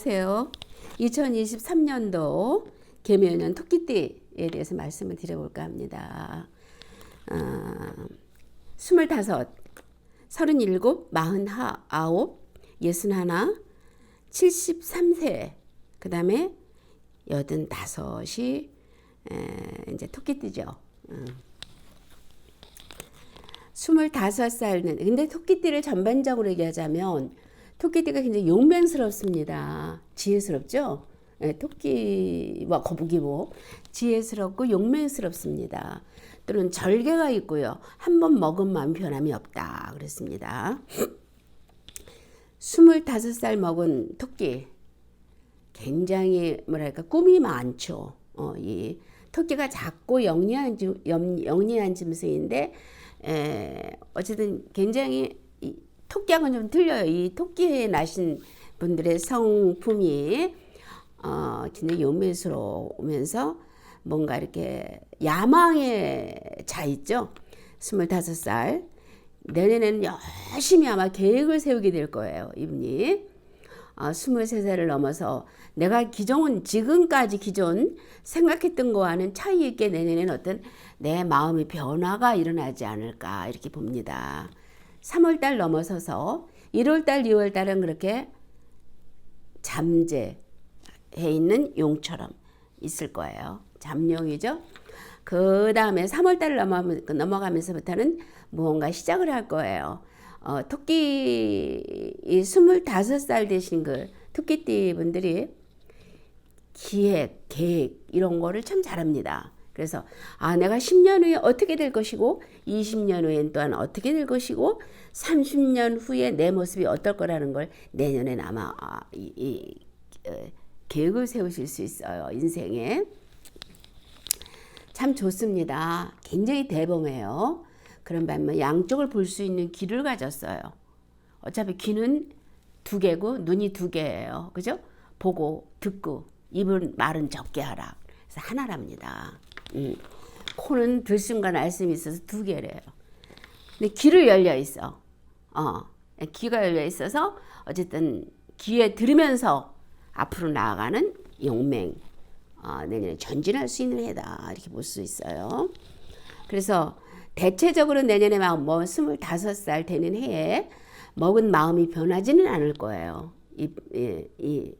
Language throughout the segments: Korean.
자, 안녕하세요. 2023년도 개묘년 토끼띠에 대해서 말씀을 드려볼까 합니다. 아, 25, 37, 49, 61, 73세, 그 다음에 85이 이제 토끼띠죠. 음. 25살은 근데 토끼띠를 전반적으로 얘기하자면 토끼띠가 굉장히 용맹스럽습니다. 지혜스럽죠? 네, 토끼와 거북이 뭐 지혜스럽고 용맹스럽습니다. 또는 절개가 있고요. 한 번 먹은 마음 변함이 없다. 그랬습니다. 25살 먹은 토끼 굉장히 뭐랄까 꿈이 많죠. 어, 이 토끼가 작고 영리한 영리한 짐승인데 에, 어쨌든 굉장히 이, 토끼하고는 좀 틀려요. 이 토끼에 나신 분들의 성품이 어, 굉장히 요매스러우면서 뭔가 이렇게 야망에 차 있죠. 25살. 내년에는 열심히 아마 계획을 세우게 될 거예요. 이분이. 어, 23살을 넘어서 내가 기존, 지금까지 기존 생각했던 거와는 차이 있게 내년에는 어떤 내 마음의 변화가 일어나지 않을까 이렇게 봅니다. 3월달 넘어서서 1월달, 2월달은 그렇게 잠재해 있는 용처럼 있을 거예요. 잠룡이죠. 그 다음에 3월달 넘어가면서부터는 무언가 시작을 할 거예요. 어, 토끼, 이 25살 되신 그 토끼띠 분들이 기획, 계획, 이런 거를 참 잘합니다. 그래서 아 내가 10년 후에 어떻게 될 것이고 20년 후엔 또한 어떻게 될 것이고 30년 후에 내 모습이 어떨 거라는 걸 내년엔 아마 아, 이, 이 어, 계획을 세우실 수 있어요 인생에. 참 좋습니다. 굉장히 대범해요. 그런 반면 양쪽을 볼 수 있는 귀를 가졌어요. 어차피 귀는 두 개고 눈이 두 개예요. 그죠? 보고 듣고 입은 말은 적게 하라. 그래서 하나랍니다. 음. 코는 들숨과 날숨이 있어서 두 개래요. 근데 귀를 열려 있어. 어. 귀가 열려 있어서 어쨌든 귀에 들으면서 앞으로 나아가는 용맹. 어, 내년에 전진할 수 있는 해다. 이렇게 볼 수 있어요. 그래서 대체적으로 내년에 뭐 25살 되는 해에 먹은 마음이 변하지는 않을 거예요. 이, 이, 이,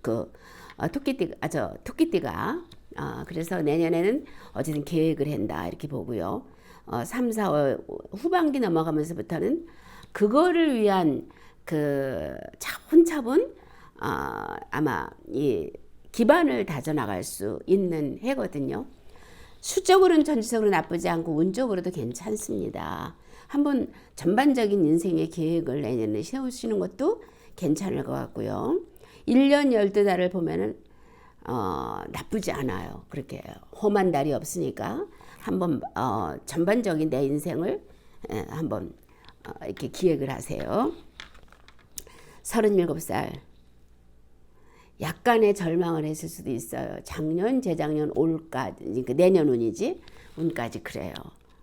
그, 어, 토끼띠, 아, 저, 토끼띠가 어, 그래서 내년에는 어쨌든 계획을 한다 이렇게 보고요. 어, 3, 4월 후반기 넘어가면서부터는 그거를 위한 그 차분차분 어, 아마 이 기반을 다져나갈 수 있는 해거든요. 수적으로는 전체적으로 나쁘지 않고 운적으로도 괜찮습니다. 한번 전반적인 인생의 계획을 내년에 세우시는 것도 괜찮을 것 같고요. 1년 12달을 보면은 어, 나쁘지 않아요. 그렇게 험한 날이 없으니까 한번 어, 전반적인 내 인생을 에, 한번 어, 이렇게 기획을 하세요. 37살 약간의 절망을 했을 수도 있어요. 작년, 재작년, 올까지, 그러니까 내년 운이지. 운까지 그래요.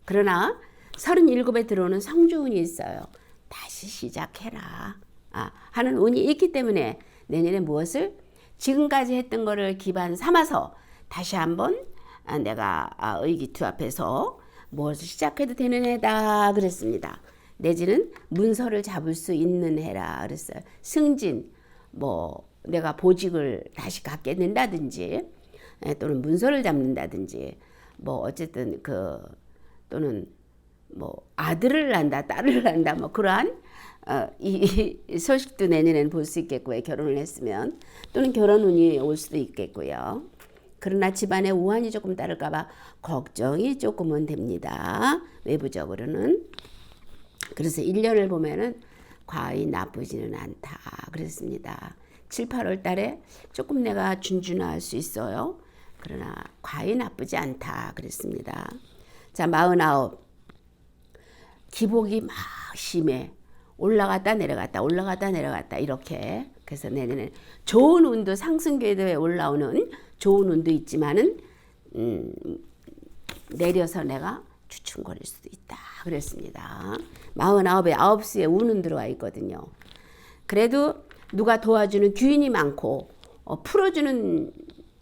그러나 37에 들어오는 성주운이 있어요. 다시 시작해라. 아, 하는 운이 있기 때문에 내년에 무엇을 지금까지 했던 거를 기반 삼아서 다시 한번 아, 내가 아, 의기투합해서 무엇을 시작해도 되는 해다 그랬습니다. 내지는 문서를 잡을 수 있는 해라 그랬어요. 승진 뭐 내가 보직을 다시 갖게 된다든지 예, 또는 문서를 잡는다든지 뭐 어쨌든 그 또는 뭐 아들을 낳는다 딸을 낳는다 뭐 그러한 어, 이, 이 소식도 내년에는 볼 수 있겠고요. 결혼을 했으면 또는 결혼 운이 올 수도 있겠고요. 그러나 집안에 우환이 조금 따를까봐 걱정이 조금은 됩니다. 외부적으로는. 그래서 1년을 보면은 과히 나쁘지는 않다. 그랬습니다. 7, 8월 달에 조금 내가 준준할 수 있어요. 그러나 과히 나쁘지 않다. 그랬습니다. 자, 49. 기복이 막 심해. 올라갔다 내려갔다 올라갔다 내려갔다 이렇게 그래서 내년에 좋은 운도 상승 궤도에 올라오는 좋은 운도 있지만은 음, 내려서 내가 주춤거릴 수도 있다 그랬습니다. 49에 9시에 우는 들어와 있거든요. 그래도 누가 도와주는 귀인이 많고 어, 풀어주는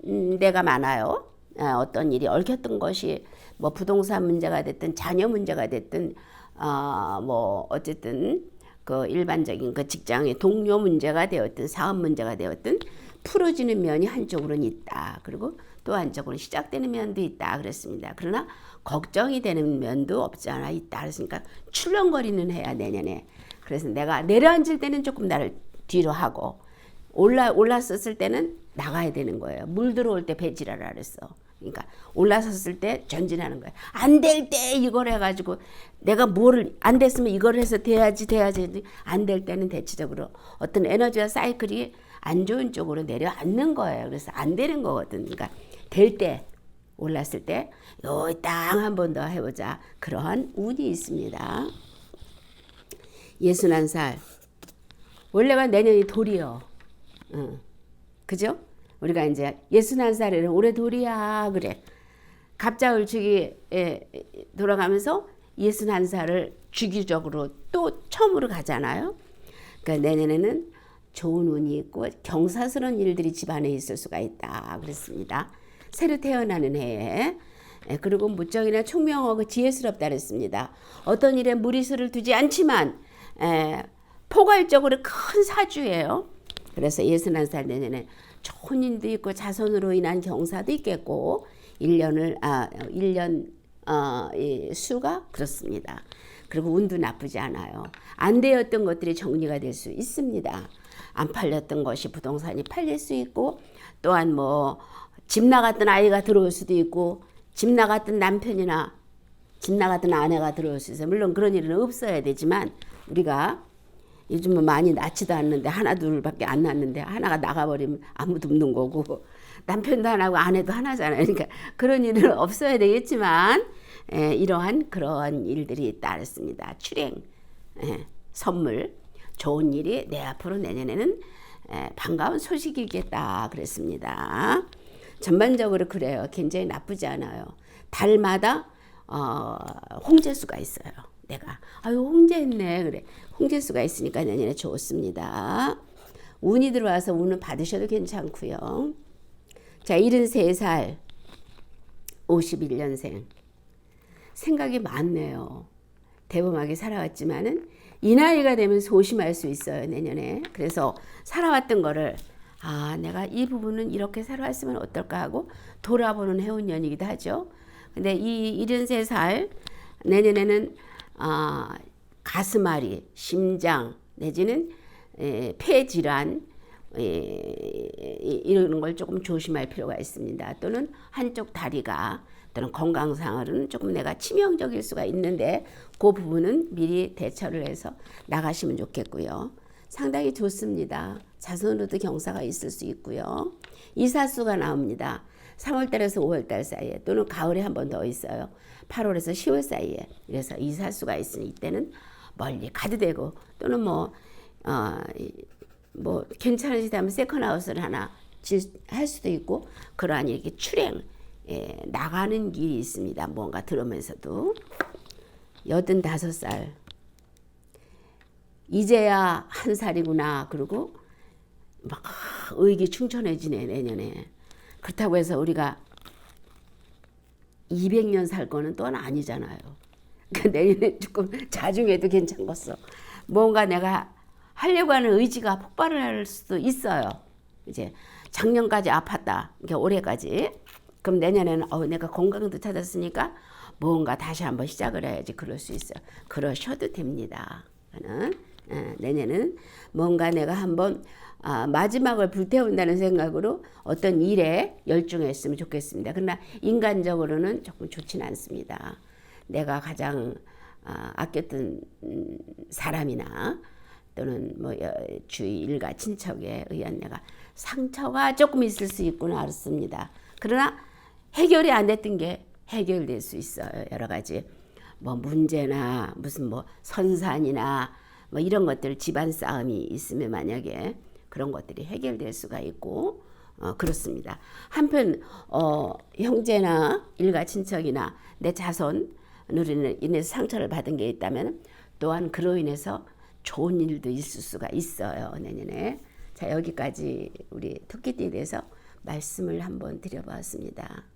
음, 데가 많아요. 아, 어떤 일이 얽혔던 것이 뭐 부동산 문제가 됐든 자녀 문제가 됐든 아, 뭐 어쨌든 그 일반적인 그 직장의 동료 문제가 되었든 사업 문제가 되었든 풀어지는 면이 한쪽으로는 있다. 그리고 또 한쪽으로 시작되는 면도 있다. 그랬습니다. 그러나 걱정이 되는 면도 없지 않아 있다. 그랬으니까 출렁거리는 해야 내년에. 그래서 내가 내려앉을 때는 조금 나를 뒤로 하고 올라 올랐었을 때는 나가야 되는 거예요. 물 들어올 때 배지라라 그랬어. 그러니까 올라섰을 때 전진하는 거예요. 안될 때 이걸 해가지고 내가 뭐를 안 됐으면 이걸 해서 돼야지 돼야지 안 될 때는 대체적으로 어떤 에너지와 사이클이 안 좋은 쪽으로 내려앉는 거예요. 그래서 안 되는 거거든. 그러니까 될 때 올랐을 때 여기 땅한 번 더 해보자. 그러한 운이 있습니다. 예순한 살. 원래가 내년이 돌이요. 응. 그죠? 우리가 이제 예순한 살에는 올해 돌이야 그래. 갑자 을축이 돌아가면서 예순한 살을 주기적으로 또 처음으로 가잖아요. 그러니까 내년에는 좋은 운이 있고 경사스러운 일들이 집안에 있을 수가 있다 그랬습니다. 새로 태어나는 해에 예, 그리고 무적이나 총명하고 지혜스럽다 그랬습니다. 어떤 일에 무리수를 두지 않지만 에, 포괄적으로 큰 사주예요. 그래서 예순한 살 내년에 좋은 일도 있고 자손으로 인한 경사도 있겠고 1년을 아 1년 어, 이 수가 그렇습니다. 그리고 운도 나쁘지 않아요. 안 되었던 것들이 정리가 될 수 있습니다. 안 팔렸던 것이 부동산이 팔릴 수 있고 또한 뭐 집 나갔던 아이가 들어올 수도 있고 집 나갔던 남편이나 집 나갔던 아내가 들어올 수 있어요. 물론 그런 일은 없어야 되지만 우리가 요즘은 많이 낳지도 않는데 하나 둘밖에 안 낳는데 하나가 나가버리면 아무도 없는 거고 남편도 하나고 아내도 하나잖아요. 그러니까 그런 일은 없어야 되겠지만 에, 이러한 그러한 일들이 따랐습니다. 출행, 에, 선물, 좋은 일이 내 앞으로 내년에는 에, 반가운 소식이겠다 그랬습니다. 전반적으로 그래요. 굉장히 나쁘지 않아요. 달마다 어, 홍제수가 있어요. 내가 아유 홍제했네 그래 홍제수가 있으니까 내년에 좋습니다. 운이 들어와서 운을 받으셔도 괜찮고요. 자 73살 51년생 생각이 많네요. 대범하게 살아왔지만은 이 나이가 되면 소심할 수 있어요 내년에. 그래서 살아왔던 거를 아 내가 이 부분은 이렇게 살아왔으면 어떨까 하고 돌아보는 해운년이기도 하죠. 근데 이 73살 내년에는 아, 가슴앓이, 심장 내지는 에, 폐 질환 에, 이런 걸 조금 조심할 필요가 있습니다. 또는 한쪽 다리가 또는 건강상으로는 조금 내가 치명적일 수가 있는데 그 부분은 미리 대처를 해서 나가시면 좋겠고요. 상당히 좋습니다. 자손으로도 경사가 있을 수 있고요. 이사수가 나옵니다. 3월달에서 5월달 사이에 또는 가을에 한 번 더 있어요. 8월에서 10월 사이에 그래서 이사수가 있으니 이때는 멀리 가도 되고 또는 뭐 어, 뭐 괜찮으시다면 세컨하우스를 하나 할 수도 있고 그러한 이렇게 출행 예, 나가는 길이 있습니다. 뭔가 들으면서도. 여든 다섯 살. 이제야 한 살이구나 그리고 막 의기충천해지네 내년에. 그렇다고 해서 우리가 200년 살 거는 또는 아니잖아요. 그 내년에 조금 자중해도 괜찮겠어. 뭔가 내가 하려고 하는 의지가 폭발을 할 수도 있어요. 이제 작년까지 아팠다. 그러니까 올해까지. 그럼 내년에는 어, 내가 건강도 찾았으니까 뭔가 다시 한번 시작을 해야지 그럴 수 있어요. 그러셔도 됩니다. 저는 예, 내년은 뭔가 내가 한번 아, 마지막을 불태운다는 생각으로 어떤 일에 열중했으면 좋겠습니다. 그러나 인간적으로는 조금 좋지는 않습니다. 내가 가장 아, 아꼈던 음, 사람이나 또는 뭐 주위 일가 친척에 의한 내가 상처가 조금 있을 수 있구나 알았습니다. 그러나 해결이 안 됐던 게 해결될 수 있어요. 여러 가지 뭐 문제나 무슨 뭐 선산이나 뭐 이런 것들 집안 싸움이 있으면 만약에 그런 것들이 해결될 수가 있고 어, 그렇습니다. 한편 어, 형제나 일가 친척이나 내 자손으로 인해서 상처를 받은 게 있다면 또한 그로 인해서 좋은 일도 있을 수가 있어요 내년에 자 여기까지 우리 토끼띠에 대해서 말씀을 한번 드려봤습니다.